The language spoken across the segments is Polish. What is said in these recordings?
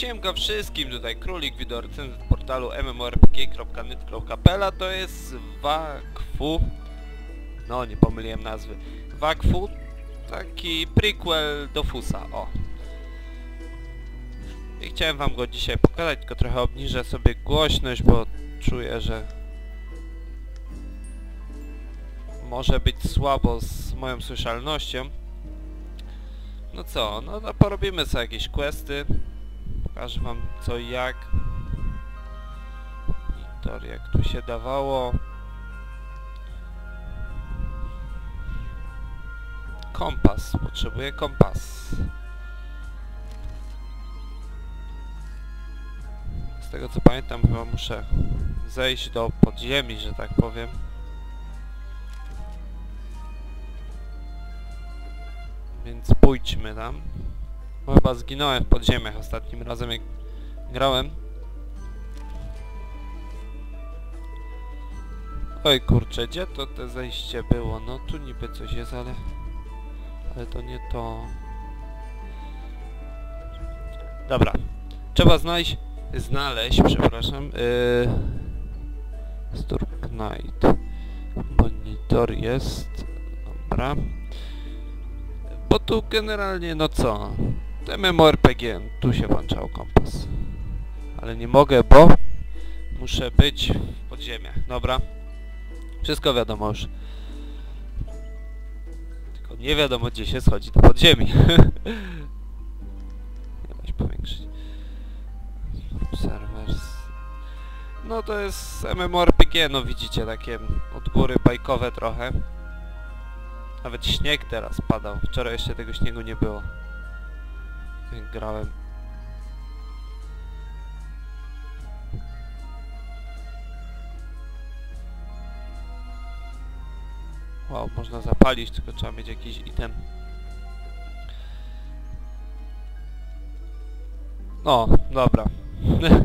Siemka wszystkim, tutaj Królik, wideo recenzent portalu mmorpg.net.pl to jest Wakfu. No, nie pomyliłem nazwy. Wakfu, taki prequel do Fusa, o. I chciałem wam go dzisiaj pokazać, tylko trochę obniżę sobie głośność, bo czuję, że może być słabo z moją słyszalnością. No co, no to porobimy sobie jakieś questy. Pokażę wam co i jak. I jak tu się dawało. Kompas, potrzebuję kompas. Z tego co pamiętam chyba muszę zejść do podziemi, że tak powiem. Więc pójdźmy tam. Bo chyba zginąłem w podziemiach ostatnim razem jak grałem. Oj kurczę, gdzie to te zejście było? No tu niby coś jest, ale... Ale to nie to... Dobra. Trzeba znaleźć... Znaleźć, przepraszam. Yy... Knight. Monitor jest. Dobra. Bo tu generalnie, no co? MMORPG, tu się włączał kompas. Ale nie mogę, bo muszę być w podziemiach. Dobra. Wszystko wiadomo już. Tylko nie wiadomo gdzie się schodzi do podziemi. nie weź powiększyć. Servers. No to jest MMORPG, no widzicie, takie od góry bajkowe trochę. Nawet śnieg teraz padał. Wczoraj jeszcze tego śniegu nie było. Grałem. Wow, można zapalić, tylko trzeba mieć jakiś item. No, dobra.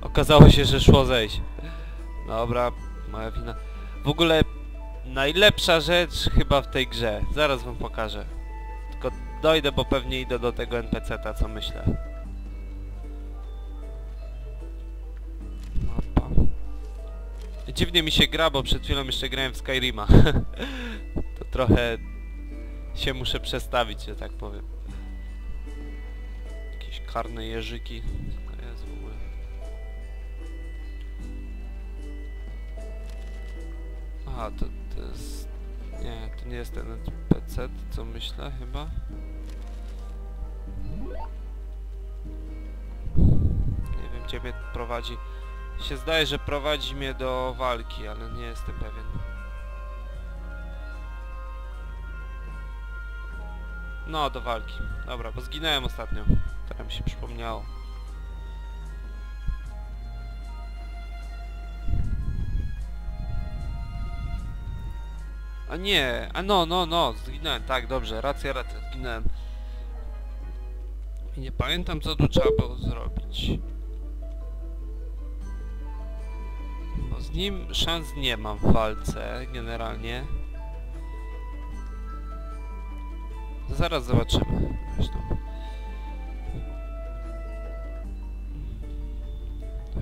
Okazało się, że szło zejść. Dobra, moja wina. W ogóle najlepsza rzecz chyba w tej grze. Zaraz wam pokażę. Dojdę, bo pewnie idę do tego NPC-ta, co myślę. Mapa. Dziwnie mi się gra, bo przed chwilą jeszcze grałem w Skyrima. to trochę się muszę przestawić, że tak powiem. Jakieś karne jeżyki. Co jest w ogóle? Aha, to, to jest... Nie, to nie jest ten NPC, co myślę chyba. Nie wiem, mnie prowadzi. Się zdaje, że prowadzi mnie do walki, ale nie jestem pewien. No, do walki. Dobra, bo zginąłem ostatnio. Teraz mi się przypomniało. A nie, a no, no, no, zginąłem, tak, dobrze, racja, racja, zginąłem. I nie pamiętam, co tu trzeba było zrobić. Bo z nim szans nie mam w walce, generalnie. Zaraz zobaczymy. Zresztą.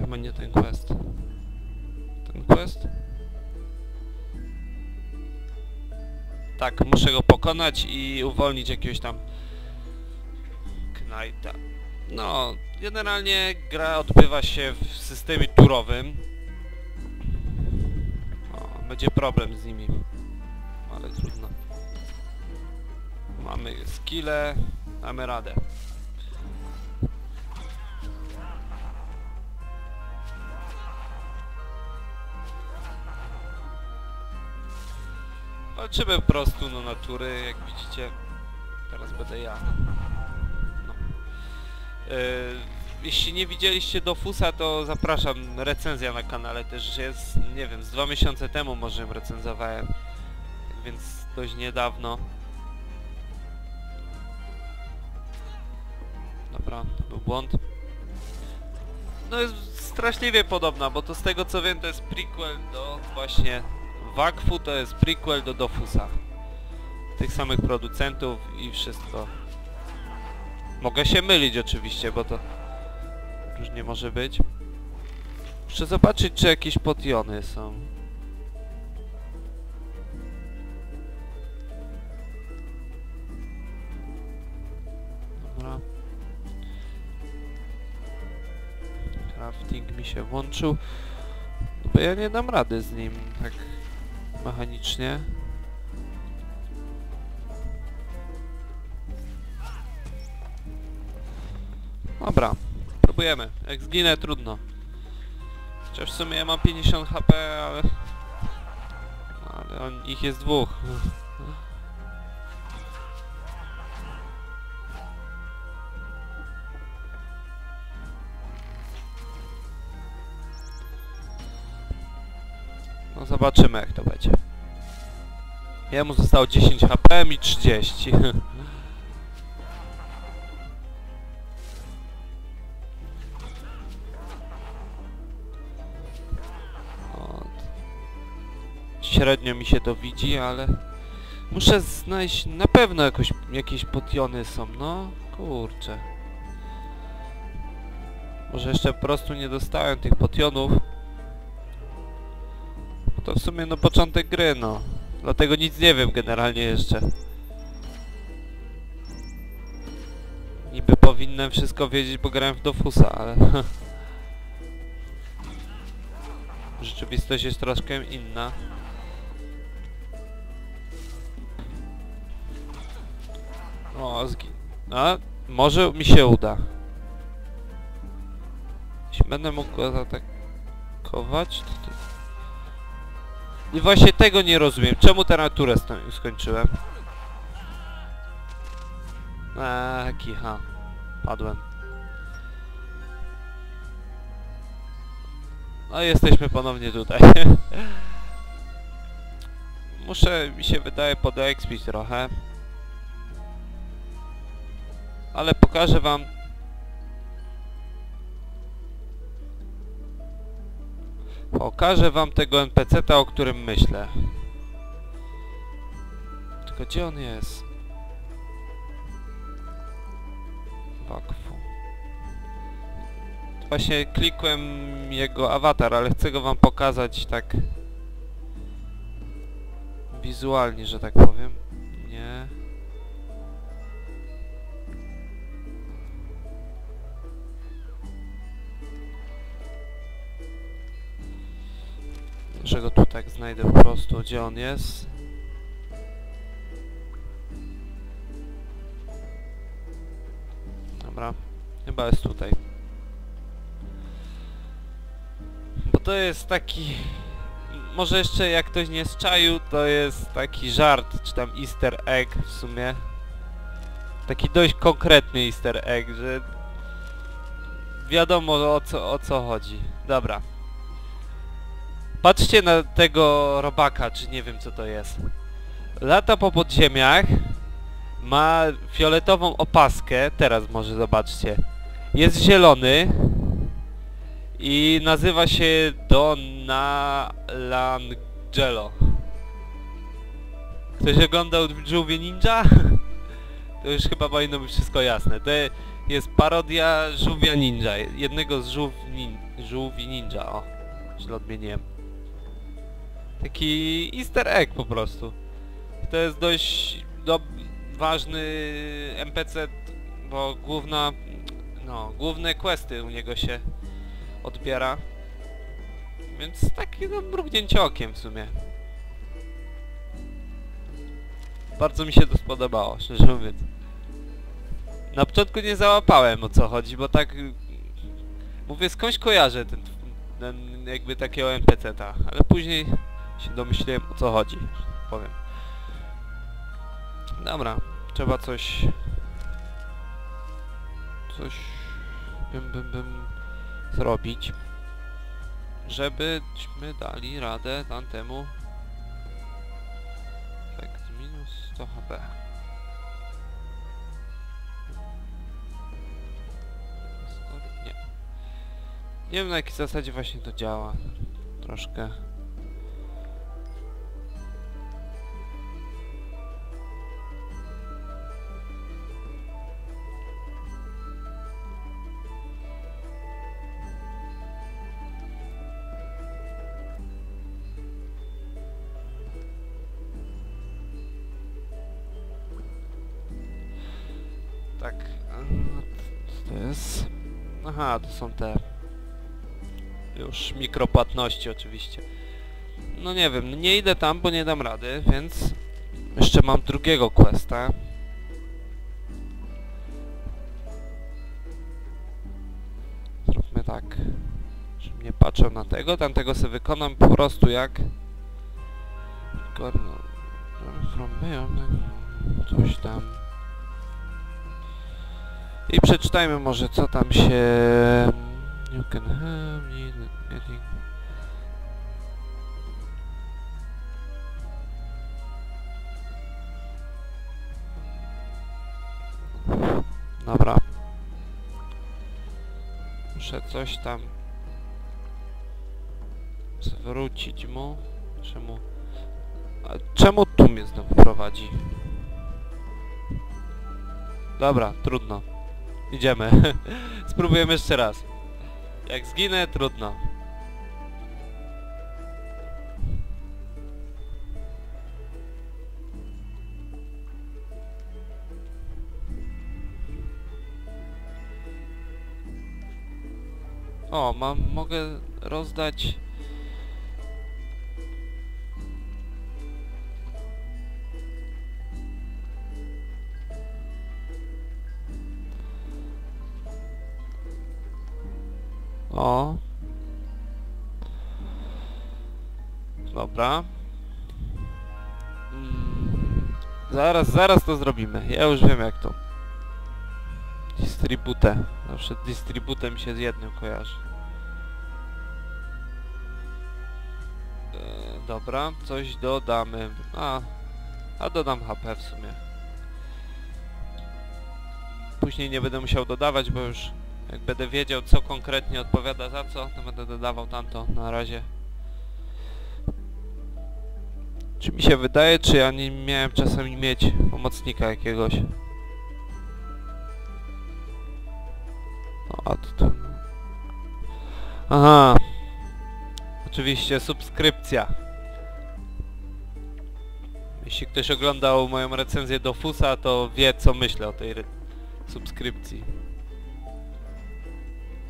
Chyba nie ten quest. Ten quest? Tak, muszę go pokonać i uwolnić jakiegoś tam Knighta. No, generalnie gra odbywa się w systemie turowym. O, będzie problem z nimi. Ale trudno. Mamy skille, mamy radę. Walczymy po prostu no natury, jak widzicie. Teraz będę ja. No. Yy, jeśli nie widzieliście Dofusa, to zapraszam. Recenzja na kanale też jest, nie wiem, z dwa miesiące temu może ją recenzowałem. Więc dość niedawno. Dobra, to był błąd. No jest straszliwie podobna, bo to z tego co wiem to jest prequel do właśnie Wakfu to jest prequel do Dofusa. Tych samych producentów i wszystko. Mogę się mylić oczywiście, bo to różnie może być. Muszę zobaczyć, czy jakieś potiony są. Dobra. Crafting mi się włączył. No bo ja nie dam rady z nim tak mechanicznie. Dobra, próbujemy. Jak zginę, trudno. Chociaż w sumie ja mam 50 HP, ale... Ale on, ich jest dwóch. No zobaczymy jak to będzie. Jemu zostało 10 HP, mi 30. Od. Średnio mi się to widzi, ale... Muszę znaleźć... Na pewno jakoś, jakieś potiony są, no. Kurczę. Może jeszcze po prostu nie dostałem tych potionów. To w sumie no początek gry, no. Dlatego nic nie wiem generalnie jeszcze. Niby powinnam wszystko wiedzieć, bo grałem w Dofusa, ale... Rzeczywistość jest troszkę inna. O, zgi... A, może mi się uda. Jeśli będę mógł go zaatakować, to... to... I właśnie tego nie rozumiem. Czemu tę naturę skończyłem? Eee, kicha. Padłem. No jesteśmy ponownie tutaj. Muszę, mi się wydaje, podeekspić trochę. Ale pokażę wam... Pokażę wam tego NPC-ta, o którym myślę. Tylko gdzie on jest? Wakfu. Właśnie klikłem jego awatar, ale chcę go wam pokazać tak... Wizualnie, że tak powiem. Nie. Że go tu tak znajdę po prostu, gdzie on jest. Dobra, chyba jest tutaj. Bo to jest taki... Może jeszcze jak ktoś nie zczaił, to jest taki żart, czy tam easter egg w sumie. Taki dość konkretny easter egg, że... Wiadomo o co, o co chodzi. Dobra. Patrzcie na tego robaka, czy nie wiem co to jest. Lata po podziemiach, ma fioletową opaskę, teraz może zobaczcie. Jest zielony i nazywa się Donalangelo. Ktoś oglądał Żółwie Ninja? To już chyba powinno być wszystko jasne. To jest parodia Żółwia Ninja, jednego z żółw nin żółwi ninja, o, źle odmieniłem. Taki easter egg po prostu. To jest dość do, ważny NPC, bo główna, no, główne questy u niego się odbiera. Więc taki no mrugnięcie okiem w sumie. Bardzo mi się to spodobało, szczerze mówiąc. Na początku nie załapałem o co chodzi, bo tak... Mówię, skądś kojarzę ten, ten jakby takiego NPC-ta, ale później się domyśliłem o co chodzi, tak powiem. Dobra, trzeba coś... Coś... Bym, bym, bym zrobić, żebyśmy dali radę tamtemu efekt minus 100 HP. Nie. Nie wiem na jakiej zasadzie właśnie to działa. Troszkę. Aha, to są te... Już mikropłatności oczywiście. No nie wiem, nie idę tam, bo nie dam rady, więc... Jeszcze mam drugiego questa. Zróbmy tak. Żebym nie patrzał na tego, tamtego sobie wykonam po prostu jak... From beyond... Coś tam... I przeczytajmy może co tam się... You can have me getting... Dobra. Muszę coś tam zwrócić mu. Czemu? A czemu tu mnie znowu prowadzi? Dobra, trudno. Idziemy. Spróbujemy jeszcze raz. Jak zginę, trudno. O, mam, mogę rozdać... O. Dobra. Mm, zaraz, zaraz to zrobimy. Ja już wiem jak to. Distribute. Zawsze distributem się z jednym kojarzy. E, dobra, coś dodamy. A, a dodam HP w sumie. Później nie będę musiał dodawać, bo już jak będę wiedział co konkretnie odpowiada za co, to będę dodawał tamto na razie. Czy mi się wydaje, czy ja nie miałem czasami mieć pomocnika jakiegoś? O, a. Aha. Oczywiście subskrypcja. Jeśli ktoś oglądał moją recenzję do Fusa, to wie co myślę o tej subskrypcji.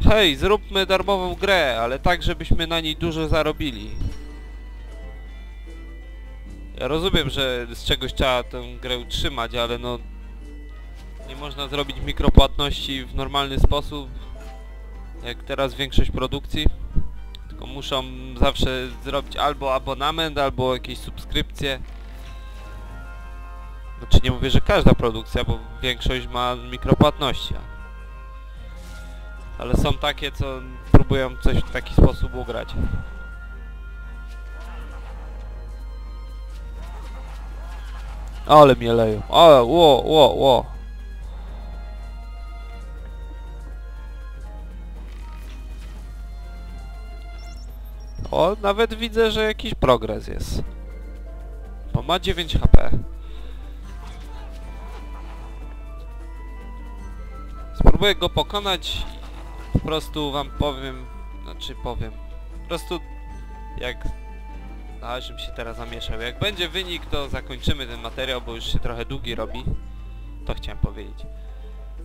Hej, zróbmy darmową grę, ale tak, żebyśmy na niej dużo zarobili. Ja rozumiem, że z czegoś trzeba tę grę utrzymać, ale no... Nie można zrobić mikropłatności w normalny sposób, jak teraz większość produkcji. Tylko muszą zawsze zrobić albo abonament, albo jakieś subskrypcje. Znaczy nie mówię, że każda produkcja, bo większość ma mikropłatności. Ale są takie, co próbują coś w taki sposób ugrać. Ale mnie leją. Ale, ło, ło, ło. O, nawet widzę, że jakiś progres jest. Bo ma 9 HP. Spróbuję go pokonać po prostu wam powiem, znaczy powiem, po prostu jak... A, żebym się teraz zamieszał. Jak będzie wynik, to zakończymy ten materiał, bo już się trochę długi robi. To chciałem powiedzieć.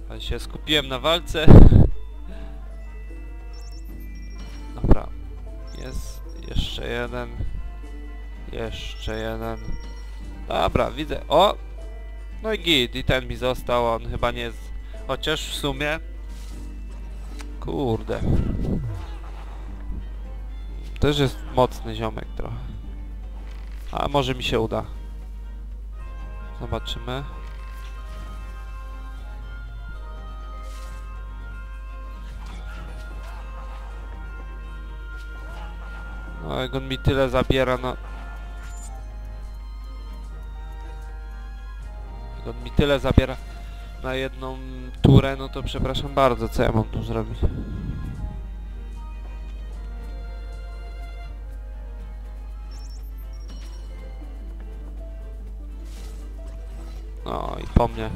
Ale się skupiłem na walce. Dobra. Jest jeszcze jeden. Jeszcze jeden. Dobra, widzę. O! No i git, i ten mi został, on chyba nie jest... Chociaż w sumie... Kurde. Też jest mocny ziomek trochę. A może mi się uda. Zobaczymy. No jak on mi tyle zabiera, no... Jak on mi tyle zabiera na jedną turę, no to przepraszam bardzo, co ja mam tu zrobić? No i po mnie.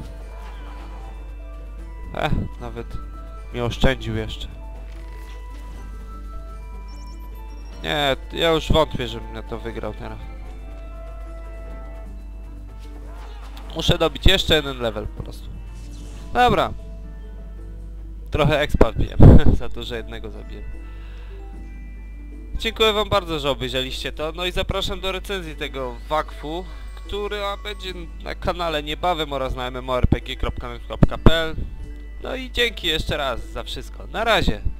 Eh, nawet mi oszczędził jeszcze. Nie, ja już wątpię, żebym ja to wygrał teraz. Muszę dobić jeszcze jeden level po prostu. Dobra. trochę expa wbiłem, za to, że jednego zabiłem. Dziękuję wam bardzo, że obejrzeliście to, no i zapraszam do recenzji tego Wakfu, która będzie na kanale niebawem oraz na mmorpg.pl No i dzięki jeszcze raz za wszystko. Na razie!